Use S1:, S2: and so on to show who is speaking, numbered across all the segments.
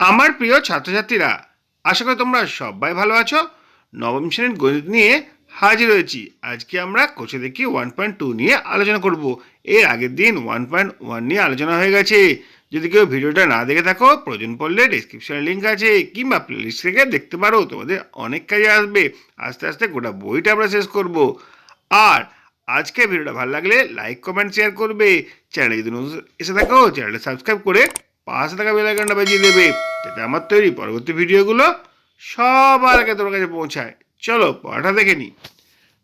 S1: আমার প্রিয় ছাত্রছাত্রীরা, আশা করি তোমরা সবাই ভালো আছো। নবম শ্রেণির গণিত নিয়ে হাজির হয়েছি। আজকে আমরা কোচে দেখি ওয়ান পয়েন্ট টু নিয়ে আলোচনা করব। এর আগের দিন ওয়ান পয়েন্ট ওয়ান নিয়ে আলোচনা হয়ে গেছে। যদি কেউ ভিডিওটা না দেখে থাকো, প্রয়োজন পড়লে ডিসক্রিপশনে লিঙ্ক আছে কিংবা প্লেলিস্ট থেকে দেখতে পারো। তোমাদের অনেক কাজে আসবে। আস্তে আস্তে গোটা বইটা আমরা শেষ করব। আর আজকে ভিডিওটা ভালো লাগলে লাইক কমেন্ট শেয়ার করবে। চ্যানেলে যদি এসে থাকো, চ্যানেলটা সাবস্ক্রাইব করে পাশে থাকা বেলাইকনটা বাজিয়ে দেবে। যাতে আমার তৈরি পরবর্তী ভিডিওগুলো সবার আগে তোমার কাছে পৌঁছায়। চলো, পড়াটা দেখে নিই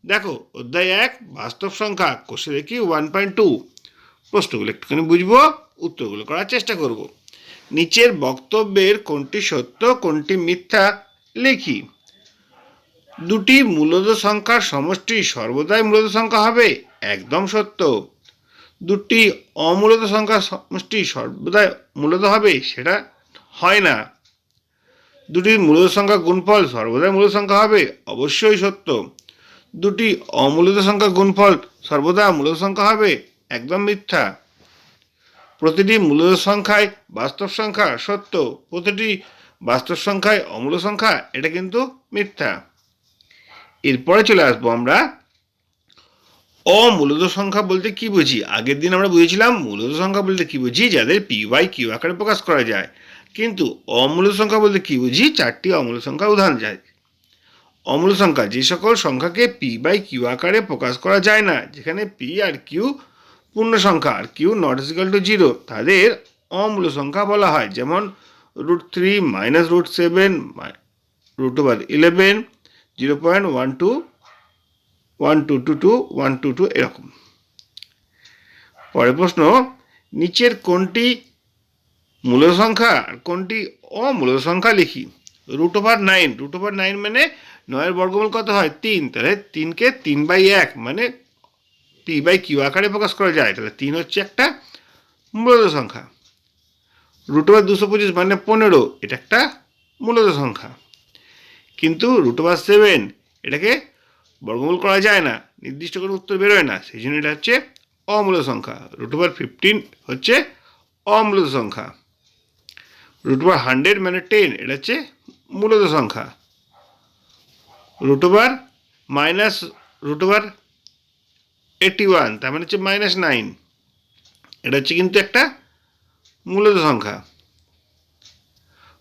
S1: দেখো, অধ্যায় এক, বাস্তব সংখ্যা কোষে দেখি ওয়ান পয়েন্ট টু প্রশ্নগুলো একটুখানি বুঝব, উত্তরগুলো করার চেষ্টা করব। নিচের বক্তব্যের কোনটি সত্য, কোনটি মিথ্যা লিখি। দুটি মূলদ সংখ্যার সমষ্টি সর্বদাই মূলদ সংখ্যা হবে, একদম সত্য। দুটি অমূলত সংখ্যা সমষ্টি সর্বদাই মূলত হবে, সেটা হয় না। দুটি মূলত সংখ্যা গুণফল সর্বদাই মূলত সংখ্যা হবে, অবশ্যই সত্য। দুটি অমূলত সংখ্যা গুণফল সর্বদা মূলত সংখ্যা হবে, একদম মিথ্যা। প্রতিটি মূলত সংখ্যায় বাস্তব সংখ্যা, সত্য। প্রতিটি বাস্তব সংখ্যায় অমূল সংখ্যা, এটা কিন্তু মিথ্যা। এরপরে চলে আসব আমরা অমূলত সংখ্যা বলতে কি বুঝি? আগের দিন আমরা বুঝেছিলাম মূলত সংখ্যা বলতে কি বুঝি? যাদের পি ওয়াই, কিউ আকারে প্রকাশ করা যায়। কিন্তু অমূল সংখ্যা বলতে কি বুঝি? চারটি অমূল সংখ্যা উদাহরণ যায়। অমূল সংখ্যা, যে সকল সংখ্যাকে পি বাই কিউ আকারে প্রকাশ করা যায় না, যেখানে পি আর কিউ পূর্ণ সংখ্যা, আর Q not equal to zero তাদের অমূল সংখ্যা বলা হয়। যেমন root three minus root seven root over eleven zero point one two one two two two, one two two, এরকম। পরের প্রশ্ন, নিচের কোনটি মূল সংখ্যা আর কোনটি অমূল সংখ্যা লিখি? Root over nine root over nine মানে নয়ের বর্গমূল কত হয়? তিন। তাহলে তিনকে তিন বাই এক মানে পি বাই কিউ আকারে প্রকাশ করা যায়। তাহলে তিন হচ্ছে একটা মূলত সংখ্যা। রুট ওভার দুশো পঁচিশ মানে পনেরো, এটা একটা মূলত সংখ্যা। কিন্তু রুট ওভার সেভেন এটাকে বর্গমূল করা যায় না, নির্দিষ্ট কোনো উত্তর বেরোয় না, সেই জন্য এটা হচ্ছে অমূল সংখ্যা। রুট ওভার ফিফটিন হচ্ছে অমূলত সংখ্যা। রুট ওভার হান্ড্রেড মানে টেন এটা হচ্ছে মূলত সংখ্যা। Root over minus root over eighty one তার মানে হচ্ছে মাইনাস নাইন এটা হচ্ছে কিন্তু একটা মূলত সংখ্যা।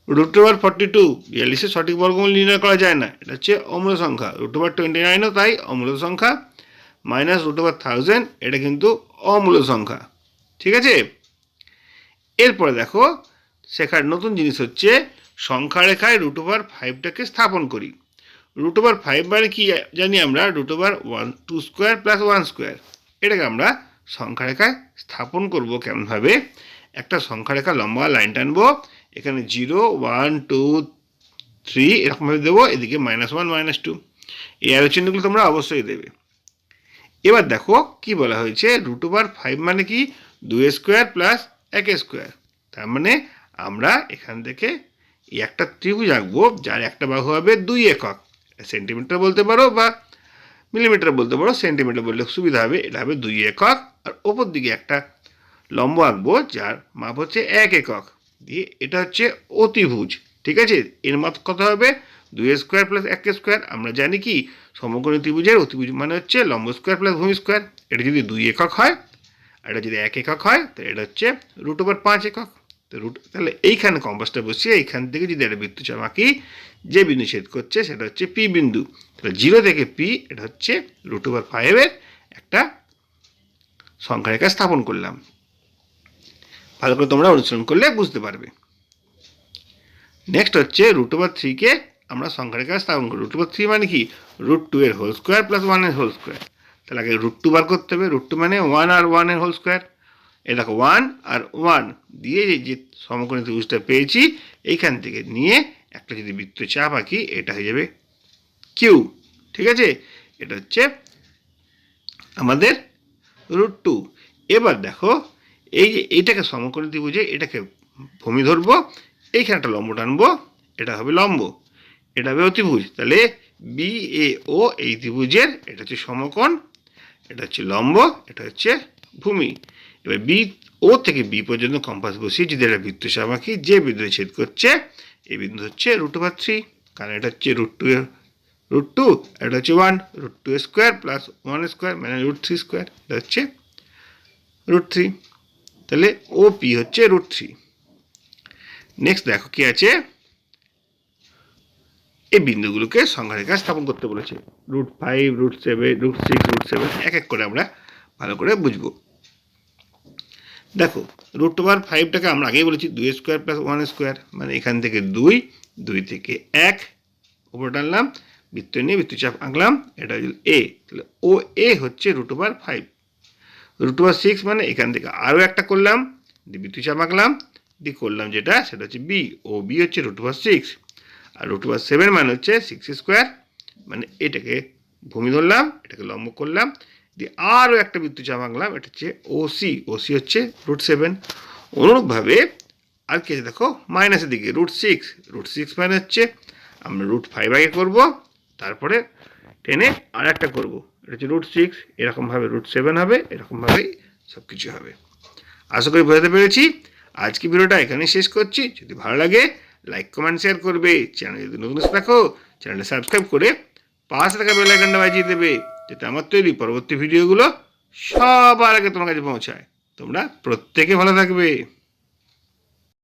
S1: রুট ওভার ফর্টি টু বিয়াল্লিশের সঠিক বর্গমূল নির্ণয় করা যায় না। এটা হচ্ছে অমূল সংখ্যা। রুট ওভার টোয়েন্টি নাইনও তাই অমূল সংখ্যা মাইনাস রুট ওভার থাউজেন্ড এটা কিন্তু অমূল সংখ্যা। ঠিক আছে? এরপরে দেখো, শেখার নতুন জিনিস হচ্ছে সংখ্যা রেখায় রুট ওভার ফাইভটাকে স্থাপন করি। রুট ওভার ফাইভ মানে কি জানি আমরা? Root over one two square plus one square এটাকে আমরা সংখ্যা রেখায় স্থাপন করব কেমনভাবে? একটা সংখ্যা রেখা লম্বা লাইন টানবো এখানে জিরো ওয়ান টু থ্রি এরকমভাবে দেবো, এদিকে মাইনাস ওয়ান মাইনাস টু এই আরও চিহ্নগুলো তোমরা অবশ্যই দেবে। এবার দেখো কি বলা হয়েছে রুট ওভার ফাইভ মানে কি? দুই স্কোয়ার প্লাস এক স্কোয়ার তার মানে আমরা এখান থেকে এই একটা ত্রিভুজ আঁকবো, যার একটা বাহু হবে দুই একক। সেন্টিমিটার বলতে পারো বা মিলিমিটার বলতে পারো সেন্টিমিটার বললে সুবিধা হবে, এটা হবে দুই একক। আর ওপর দিকে একটা লম্ব আঁকবো, যার মাপ হচ্ছে এক একক। দিয়ে এটা হচ্ছে অতিভুজ, ঠিক আছে? এর মাপ কত হবে দুই স্কোয়ার প্লাস এক স্কোয়ার। আমরা জানি কি? সমগ্র ত্রিভুজের অতিভুজ মানে হচ্ছে লম্ব স্কোয়ার প্লাস ভূমি স্কোয়ার। এটা যদি দুই একক হয়, আর এটা যদি এক একক হয় তো এটা হচ্ছে রুট ওভার পাঁচ একক। তো রুট, তাহলে এইখানে কম্পাসটা বসিয়ে এইখান থেকে যদি একটা বৃত্তচাপ আঁকি যে বিন্দু ছেদ করছে সেটা হচ্ছে পি বিন্দু। তাহলে জিরো থেকে পি, এটা হচ্ছে রুট ওভার ফাইভের একটা সংখ্যা রেখা স্থাপন করলাম। ভালো করে তোমরা অনুসরণ করলে বুঝতে পারবে। নেক্সট হচ্ছে রুট ওভার থ্রিকে আমরা সংখ্যার কাছে স্থাপন করি। রুট ওভার থ্রি মানে কি? রুট টু এর হোল স্কোয়ার প্লাস ওয়ানের হোল স্কোয়ার তাহলে আগে রুট টু বার করতে হবে। রুট টু মানে ওয়ান আর ওয়ানের হোল স্কোয়ার এ দেখো ওয়ান আর ওয়ান দিয়ে যে সমকোণী ত্রিভুজটা পেয়েছি, এইখান থেকে নিয়ে একটা যদি বৃত্ত চাপ আঁকি, এটা হয়ে যাবে কিউ ঠিক আছে? এটা হচ্ছে আমাদের রুট টু এবার দেখো এই যে এইটাকে সমকোণী ত্রিভুজে এটাকে ভূমি ধরবো, এইখানে একটা লম্ব টানবো, এটা হবে লম্ব, এটা হবে অতিভুজ। তাহলে বি এ ও এই ত্রিভুজের, এটা হচ্ছে সমকোণ, এটা হচ্ছে লম্ব, এটা হচ্ছে ভূমি। এবার বি ও থেকে বি পর্যন্ত কম্পাস বসিয়ে যদি একটা বৃত্ত আঁকি, যে বিন্দু ছেদ করছে, এই বিন্দু হচ্ছে রুট ওভার থ্রি কারণ এটা হচ্ছে রুট টু রুট টু এটা হচ্ছে one root two square plus one square মানে রুট থ্রি স্কোয়ার এটা হচ্ছে রুট থ্রি তাহলে ও পি হচ্ছে রুট থ্রি নেক্সট দেখো কি আছে? এই বিন্দুগুলোকে সংখ্যা রেখা স্থাপন করতে বলেছে। Root five root seven root six root seven এক এক করে আমরা ভালো করে বুঝব। দেখো রুট ওভার ফাইভটাকে আমরা আগেই বলেছি, দুই স্কোয়ার প্লাস ওয়ান স্কোয়ার মানে এখান থেকে দুই দুই থেকে এক, উপরে টানলাম, বৃত্ত নিয়ে বৃত্তচাপ আঁকলাম, এটা হচ্ছে এ তাহলে ও এ হচ্ছে root over five root over six মানে এখান থেকে আরও একটা করলাম, দিয়ে বৃত্তচাপ আঁকলাম দিয়ে করলাম যেটা, সেটা হচ্ছে বি ও বি হচ্ছে রুট ওভার সিক্স আর রুট ওভার সেভেন মানে হচ্ছে সিক্স স্কোয়ার মানে এটাকে ভূমি ধরলাম, এটাকে লম্ব করলাম, দিয়ে আরও একটা বৃত্তচাপ আঁকলাম এটা হচ্ছে ও সি ও সি হচ্ছে রুট সেভেন অনুরূপভাবে আর কি আছে দেখো মাইনাসের দিকে রুট সিক্স রুট সিক্স মানে হচ্ছে আমরা রুট ফাইভ আগে করব, তারপরে টেনে আর একটা করব। এটা হচ্ছে রুট সিক্স এরকমভাবে রুট সেভেন হবে, এরকমভাবেই সব কিছু হবে। আশা করি বোঝাতে পেরেছি। আজকে ভিডিওটা এখানেই শেষ করছি। যদি ভালো লাগে লাইক কমেন্ট শেয়ার করবে। চ্যানেল যদি নতুন থাকো চ্যানেলটা সাবস্ক্রাইব করে পাশে থাকা বেল আইকনটা বাজিয়ে দেবে, যাতে আমার তৈরি পরবর্তী ভিডিওগুলো সবার আগে তোমার কাছে পৌঁছায়। তোমরা প্রত্যেকে ভালো থাকবে।